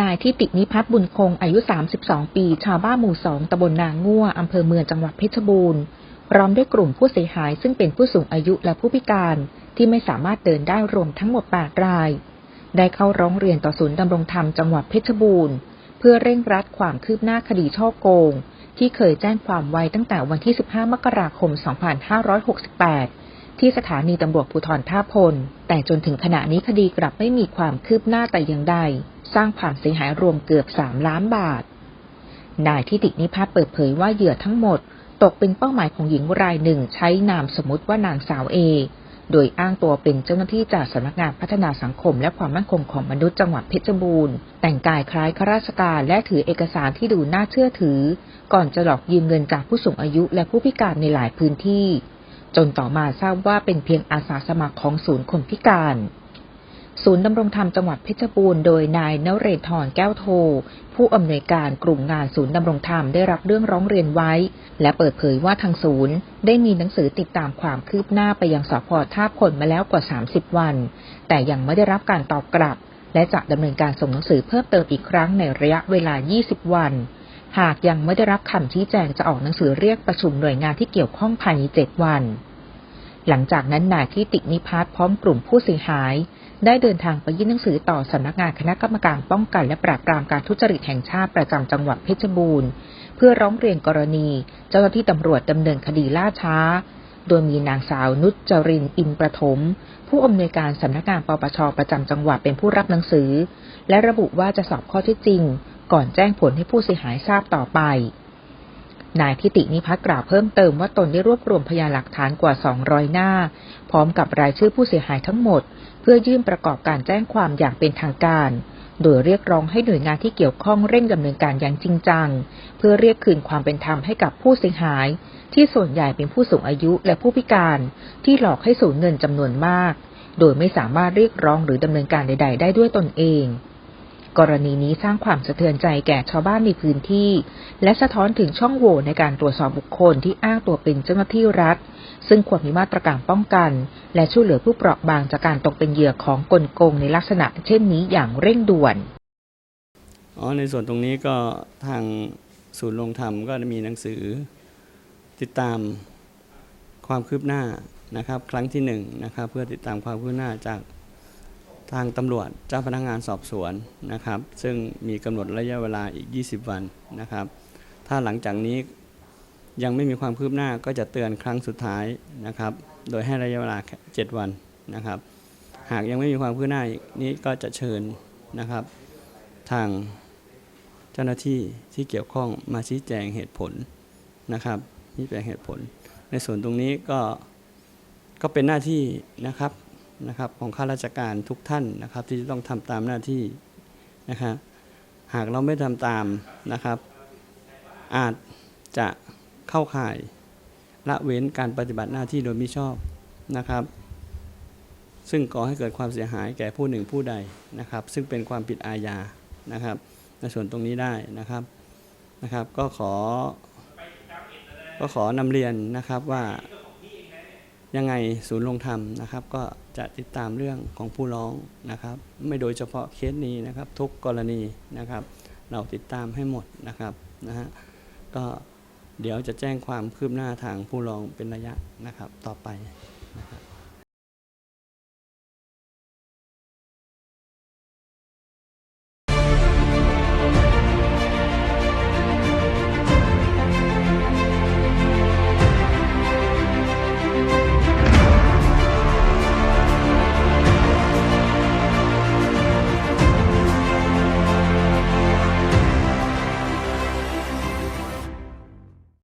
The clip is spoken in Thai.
นายทิตินิพัฒน์บุญคง อายุ 32 ปี ชาวบ้านหมู่สองตำบลนางง่วอำเภอเมืองจังหวัดเพชรบูรณ์พร้อมด้วยกลุ่มผู้เสียหายซึ่งเป็นผู้สูงอายุและผู้พิการที่ไม่สามารถเดินได้รวมทั้งหมด 8 ราย ได้เข้าร้องเรียนต่อศูนย์ดำรงธรรมจังหวัดเพชรบูรณ์ เพื่อเร่งรัดความคืบหน้าคดีช่อโกง ที่เคยแจ้งความไว้ตั้งแต่วันที่ 15 มกราคม 2568 ที่สถานีตำรวจภูธรท่าพล แต่จนถึงขณะนี้คดีกลับไม่มีความคืบหน้าแต่อย่างใด สร้างความเสียหายรวมเกือบ3ล้านบาท นายทิตินิพัฒน์เปิดเผยว่าเหยื่อทั้งหมด ตกเป็นเป้าหมายของหญิงรายหนึ่งใช้นามสมมติว่านางสาวเอ โดยอ้างตัวเป็นเจ้าหน้าที่จากสำนักงานพัฒนาสังคม และความมั่นคงของมนุษย์จังหวัดเพชรบูรณ์ แต่งกายคล้ายข้าราชการและถือเอกสารที่ดูน่าเชื่อถือ ก่อนจะหลอกยืมเงินจากผู้สูงอายุและผู้พิการในหลายพื้นที่ จนต่อมาทราบว่าเป็นเพียงอาสาสมัครของศูนย์คนพิการ ศูนย์ดำรงธรรมจังหวัดเพชรบูรณ์โดยนายนเรศธรแก้วโท ผู้อำนวยการกลุ่มงานศูนย์ดำรงธรรมได้รับเรื่องร้องเรียนไว้ และเปิดเผยว่าทางศูนย์ ได้มีหนังสือติดตามความคืบหน้าไปยังสพท่าพลมาแล้วกว่า 30 วัน แต่ยังไม่ได้รับการตอบกลับ และจะดำเนินการส่งหนังสือเพิ่มเติมอีกครั้งในระยะเวลา 20 วัน หากยังไม่ได้รับคำชี้แจงจะออกหนังสือเรียกประชุมหน่วยงานที่เกี่ยวข้องภายใน7วัน หลังจากนั้นนายทิตินิพัฒน์พร้อมกลุ่มผู้เสียหาย ได้เดินทางไปยื่นหนังสือต่อสำนักงานคณะกรรมการป้องกันและปราบปรามการทุจริตแห่งชาติประจำจังหวัดเพชรบูรณ์ เพื่อร้องเรียนกรณี เจ้าหน้าที่ตำรวจดำเนินคดีล่าช้า โดยมีนางสาวนุชจรินอินประถม ผู้อำนวยการสำนักงานปปชประจำจังหวัดเป็นผู้รับหนังสือ และระบุว่าจะสอบข้อเท็จจริง ก่อนแจ้งผลให้ผู้เสียหายทราบต่อไป นายทิตินิพัฒน์กล่าวเพิ่มเติมว่าตนได้รวบรวมพยานหลักฐานกว่า 200 หน้า พร้อมกับรายชื่อผู้เสียหายทั้งหมด เพื่อยื่นประกอบการแจ้งความอย่างเป็นทางการ โดยเรียกร้องให้หน่วยงานที่เกี่ยวข้องเร่งดำเนินการอย่างจริงจัง เพื่อเรียกคืนความเป็นธรรมให้กับผู้เสียหาย ที่ส่วนใหญ่เป็นผู้สูงอายุและผู้พิการ ที่หลอกให้สูญเงินจำนวนมาก โดยไม่สามารถเรียกร้องหรือดำเนินการใด ๆ ได้ด้วยตนเอง กรณีนี้สร้างความสะเทือนใจแก่ชาวบ้านในพื้นที่ และสะท้อนถึงช่องโหว่ในการตรวจสอบบุคคลที่อ้างตัวเป็นเจ้าหน้าที่รัฐ ซึ่งควรมีมาตรการป้องกัน และช่วยเหลือผู้เปราะบางจากการตกเป็นเหยื่อของกลโกงในลักษณะเช่นนี้อย่างเร่งด่วนอ๋อในส่วนตรงนี้ก็ทางศูนย์ลงธรรมก็มีหนังสือ ติดตามความคืบหน้านะครับ ครั้งที่หนึ่งนะครับเพื่อติดตามความคืบหน้าจาก ทางตำรวจเจ้าพนักงานสอบสวนนะครับ ซึ่งมีกำหนดระยะเวลาอีก 20 วันนะครับ ถ้าหลังจากนี้ยังไม่มีความคืบหน้าก็จะเตือนครั้งสุดท้ายนะครับ โดยให้ระยะเวลา 7 วันนะครับ หากยังไม่มีความคืบหน้าอีกนี้ก็จะเชิญนะครับ ทางเจ้าหน้าที่ที่เกี่ยวข้องมาชี้แจงเหตุผลนะครับชี้แจงเหตุผล ในส่วนตรงนี้ก็ก็เป็นหน้าที่นะครับ นะครับของข้าราชการทุกท่านนะครับ ที่จะต้องทำตามหน้าที่นะครับหากเราไม่ทำตามนะครับ อาจจะเข้าข่ายละเว้นการปฏิบัติหน้าที่โดยมิชอบนะครับ ซึ่งก่อให้เกิดความเสียหายแก่ผู้หนึ่งผู้ใดนะครับ ซึ่งเป็นความผิดอาญานะครับ ในส่วนตรงนี้ได้นะครับนะครับ ก็ขอ ก็ขอนำเรียนนะครับว่า ยังไงศูนย์ลงธรรมนะครับ ก็จะติดตามเรื่องของผู้ร้องนะครับ ไม่โดยเฉพาะเคสนี้นะครับ ทุกกรณีนะครับ เราติดตามให้หมดนะครับนะฮะก็เดี๋ยวจะแจ้งความคืบหน้าทางผู้ร้องเป็นระยะนะครับ ต่อไปนะครับ